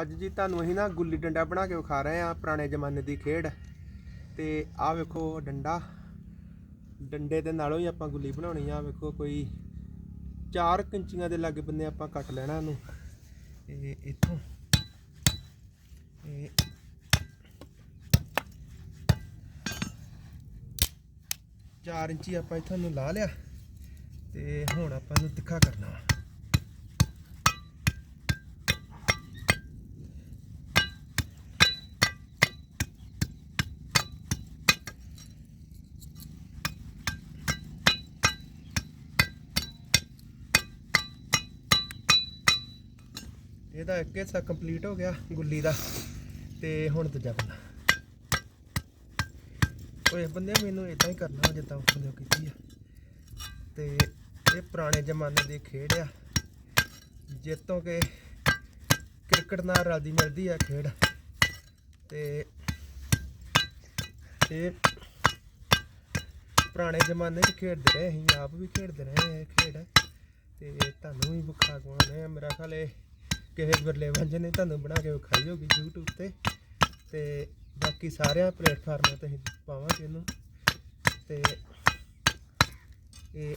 ਅੱਜ ਜੀ ਤੁਹਾਨੂੰ ਅਸੀਂ ਨਾ ਗੁੱਲੀ ਡੰਡਾ ਬਣਾ ਕੇ ਵਿਖਾ ਰਹੇ ਆ ਪੁਰਾਣੇ ਜ਼ਮਾਨੇ ਦੀ ਖੇਡ। ਤੇ ਆਹ ਵੇਖੋ ਡੰਡਾ। ਡੰਡੇ ਦੇ ਨਾਲੋਂ ਹੀ ਆਪਾਂ ਗੁੱਲੀ ਬਣਾਉਣੀ ਆ। ਵੇਖੋ ਕੋਈ 4 ਇੰਚੀਆਂ ਦੇ ਲਾਗੇ ਬੰਨੇ ਆਪਾਂ ਕੱਟ ਲੈਣਾ ਇਹਨੂੰ। ਇਹ ਇੱਥੋਂ। ਇਹ ਚਾਰ ਇੰਚੀ ਆਪਾਂ ਇੱਥੋਂ ਨੂੰ ਲਾ ਲਿਆ। ਤੇ ਹੁਣ ਆਪਾਂ ਨੂੰ ਤਿੱਖਾ ਕਰਨਾ। ਇਹਦਾ ਇੱਕ ਹਿੱਸਾ ਕੰਪਲੀਟ ਹੋ ਗਿਆ ਗੁੱਲੀ ਦਾ ਤੇ ਹੁਣ ਦੂਜਾ ਬੰਦਾ। ਓਏ ਬੰਦੇ, ਮੈਨੂੰ ਇਦਾਂ ਹੀ ਕਰਨਾ ਜਿੱਦਾਂ ਉਸ ਕੀਤੀ ਆ। ਤੇ ਇਹ ਪੁਰਾਣੇ ਜ਼ਮਾਨੇ ਦੀ ਖੇਡ ਆ। ਜਿੱਤੋਂ ਕਿ ਕ੍ਰਿਕਟ ਨਾਲ ਰਲਦੀ ਮਿਲਦੀ ਆ ਖੇਡ। ਤੇ ਇਹ ਪੁਰਾਣੇ ਜ਼ਮਾਨੇ 'ਚ ਖੇਡਦੇ ਰਹੇ ਅਸੀਂ, ਆਪ ਵੀ ਖੇਡਦੇ ਰਹੇ ਇਹ ਖੇਡ। ਤੇ ਤੁਹਾਨੂੰ ਵੀ ਵਿਖਾ ਗਵਾਨੇ ਮੇਰਾ ਖਿਆਲ ਇਹ ਕਿਸੇ ਵਿਰਲੇ ਵੰਜ ਨੇ ਤੁਹਾਨੂੰ ਬਣਾ ਕੇ ਵਿਖਾਈ ਹੋਗੀ YouTube ਤੇ। ਤੇ ਬਾਕੀ ਸਾਰਿਆਂ ਪਲੇਟਫਾਰਮਾਂ ਤੇ ਅਸੀਂ ਪਾਵਾਂਗੇ ਇਹਨੂੰ। ਤੇ ਇਹ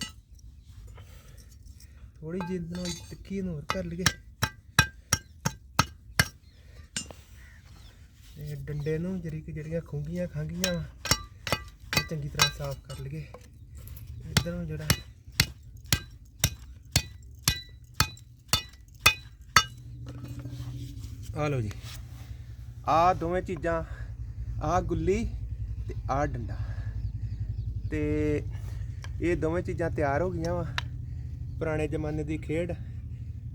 ਥੋੜੀ ਜਿਹੀ ਨੂੰ ਤਿੱਖੀ ਨੂੰ ਹੋਰ ਕਰ ਲਈਏ। ਇਹ ਡੰਡੇ ਨੂੰ ਜਿਹੜੀ ਕਿ ਜਿਹੜੀਆਂ ਖੁੰਗੀਆਂ ਖਾਂਗੀਆਂ ਵਾ ਚੰਗੀ ਤਰ੍ਹਾਂ ਸਾਫ਼ ਕਰ ਲਈਏ। ਇਧਰ ਜਿਹੜਾ ਆ ਲਓ ਜੀ। ਆ ਦੋਵੇਂ ਚੀਜ਼ਾਂ, ਆ ਗੁੱਲੀ ਤੇ ਆ ਡੰਡਾ। ਤੇ ਇਹ ਦੋਵੇਂ ਚੀਜ਼ਾਂ ਤਿਆਰ ਹੋ ਗਈਆਂ ਵਾ ਪੁਰਾਣੇ ਜ਼ਮਾਨੇ ਦੀ ਖੇਡ।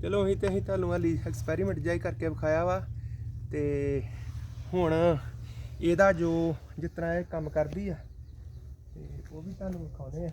ਚਲੋ ਅਸੀਂ ਤੇ ਅਸੀਂ ਤੁਹਾਨੂੰ ਅਲੀ ਐਕਸਪੈਰੀਮੈਂਟ ਜਾਈ ਕਰਕੇ ਵਿਖਾਇਆ ਵਾ। ਤੇ ਹੁਣ ਇਹਦਾ ਜੋ ਜਿਸ ਤਰ੍ਹਾਂ ਇਹ ਕੰਮ ਕਰਦੀ ਆ, ਤੇ ਉਹ ਵੀ ਤੁਹਾਨੂੰ ਵਿਖਾਉਂਦੇ ਆ।